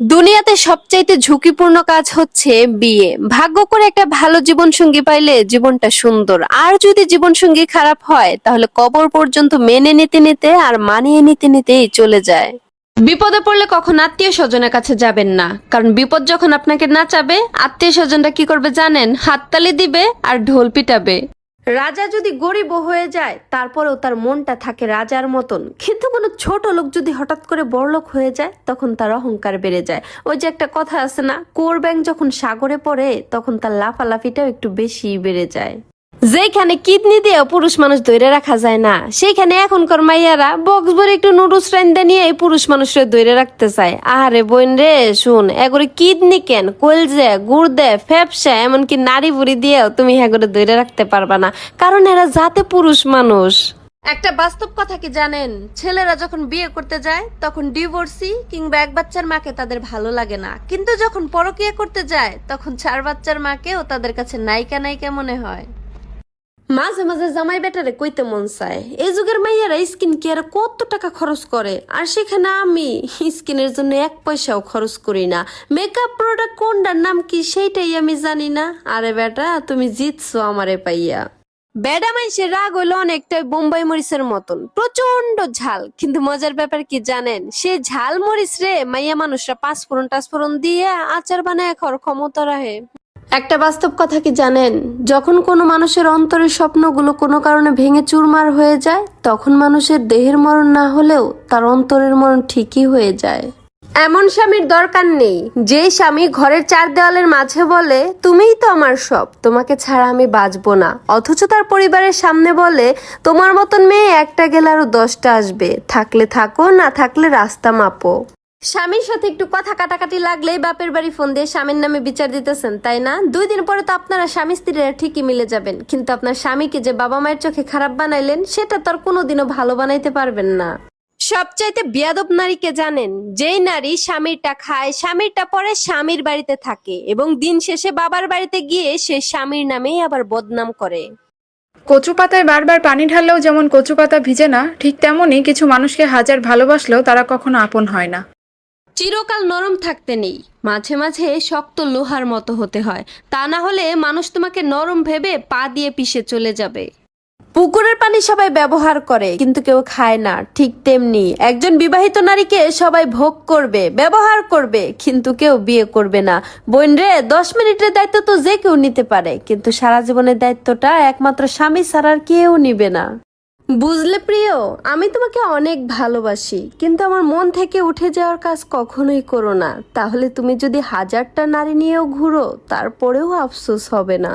দুনিয়াতে সবচাইতে ঝুঁকিপূর্ণ কাজ হচ্ছে বিয়ে। ভাগ্য করে একটা ভালো জীবন সঙ্গী পাইলে জীবনটা সুন্দর। আর যদি জীবন সঙ্গী খারাপ হয়, তাহলে কবর পর্যন্ত মেনে নিতে নিতে আর মানিয়ে নিতে নিতেই চলে যায়। বিপদে পড়লে কখন আত্মীয় স্বজনের কাছে যাবেন না। কারণ বিপদ যখন আপনাকে না চাবে আত্মীয় স্বজনরা কি করবে জানেন? হাততালি দিবে আর ঢোল পিটাবে। রাজা যদি গরিব হয়ে যায়, তারপরেও তার মনটা থাকে রাজার মতন। কিন্তু কোনো ছোট লোক যদি হঠাৎ করে বড়লোক হয়ে যায়, তখন তার অহংকার বেড়ে যায়। ওই যে একটা কথা আছে না, কোর ব্যাংক যখন সাগরে পড়ে, তখন তার লাফালাফিটাও একটু বেশি বেড়ে যায়। যেখানে কিডনি দিয়ে পুরুষ মানুষ ধরে রাখা যায় না, সেইখানে এখনকার মাইয়ারা বক্স ভরে একটু নুডলস রান্দা নিয়ে এই পুরুষ মানুষরে ধরে রাখতে চায়। আরে বোন রে, শুন, এগরে কিডনি কেন? কলজে গুড়দে ফ্যাপসা, এমনকি নারী বুড়ি দিয়েও তুমি এগরে ধরে রাখতে পারবা না, কারণ এরা যাতে পুরুষ মানুষ। একটা বাস্তব কথা কি জানেন? ছেলেরা যখন বিয়ে করতে যায়, তখন ডিভোর্সি কিংবা এক বাচ্চার মাকে তাদের ভালো লাগে না। কিন্তু যখন পরকিয়া করতে যায়, তখন চার বাচ্চার মাকেও তাদের কাছে নায়িকা নায়িকা মনে হয়। মাঝে মাঝে জামাই বেটারে কইতে মন চায়। এই যুগের মাইয়ারা স্কিন কেয়ার কত টাকা খরচ করে? আর সেখানে আমি স্কিনের জন্য এক পয়সাও খরচ করি না। মেকআপ প্রোডাক্ট কোনটার নাম কি সেইটাই আমি জানি না। আরে বেটা, তুমি জিতছো আমারে পাইয়া। বেডা মানুষের রাগ হলো অনেকটাই বোম্বাই মরিচের মতন। প্রচণ্ড ঝাল। কিন্তু মজার ব্যাপার কি জানেন? সে ঝাল মরিচ রে মাইয়া মানুষরা পাঁচফোড়ন টাচফোড়ন দিয়ে আচার বানায় খাওয়ার ক্ষমতা রাখে। একটা বাস্তব কথা কি জানেন? যখন কোনো মানুষের অন্তরের স্বপ্নগুলো কোনো কারণে ভেঙে চুরমার হয়ে যায়, তখন মানুষের দেহের মরণ না হলেও তার অন্তরের মরণ ঠিকই হয়ে যায়। এমন স্বামীর দরকার নেই, যে স্বামী ঘরের চার দেওয়ালের মাঝে বলে, তুমিই তো আমার সব, তোমাকে ছাড়া আমি বাঁচবো না। অথচ তার পরিবারের সামনে বলে, তোমার মতন মেয়ে একটা গেলে আরও দশটা আসবে, থাকলে থাকো, না থাকলে রাস্তা মাপো। স্বামীর সাথে একটু কথা কাটাকাটি লাগলেই বাপের বাড়ি ফোন দিয়ে স্বামীর নামে বিচার দিতেছেন, তাই না? দুই দিন পরে তো আপনারা স্বামী স্ত্রীরা ঠিকই মিলে যাবেন, কিন্তু আপনার স্বামীকে যে বাবা মায়ের চোখে খারাপ বানাইলেন, সেটা তো আর কোনোদিনও ভালো বানাইতে পারবেন না। সবচাইতে বিয়াদব নারীকে জানেন, যেই নারী স্বামীরটা খায়, স্বামীরটা পরে স্বামীর বাড়িতে থাকে এবং দিন শেষে বাবার বাড়িতে গিয়ে সে স্বামীর নামেই আবার বদনাম করে। কচু পাতায় বারবার পানি ঢাললেও যেমন কচু পাতা ভিজে না, ঠিক তেমনই কিছু মানুষকে হাজার ভালোবাসলেও তারা কখনো আপন হয় না। চিরকাল নরম থাকতে নেই। মাঝে মাঝে শক্ত লোহার মতো হতে হয়। তা না হলে মানুষ তোমাকে নরম ভেবে পা দিয়ে পিষে চলে যাবে। পুকুরের পানি সবাই ব্যবহার করে, কিন্তু কেউ খায় না। ঠিক তেমনি একজন বিবাহিত নারীকে সবাই ভোগ করবে, ব্যবহার করবে, কিন্তু কেউ বিয়ে করবে না। বোন রে দশ মিনিটের দায়িত্ব তো যে কেউ নিতে পারে, কিন্তু সারা জীবনের দায়িত্বটা একমাত্র স্বামী ছাড়ার কেউ নিবে না। বুঝলে প্রিয়, আমি তোমাকে অনেক ভালোবাসি, কিন্তু আমার মন থেকে উঠে যাওয়ার কাজ কখনোই করো না। তাহলে তুমি যদি হাজারটা নারী নিয়েও ঘুরো, তারপরেও আফসোস হবে না।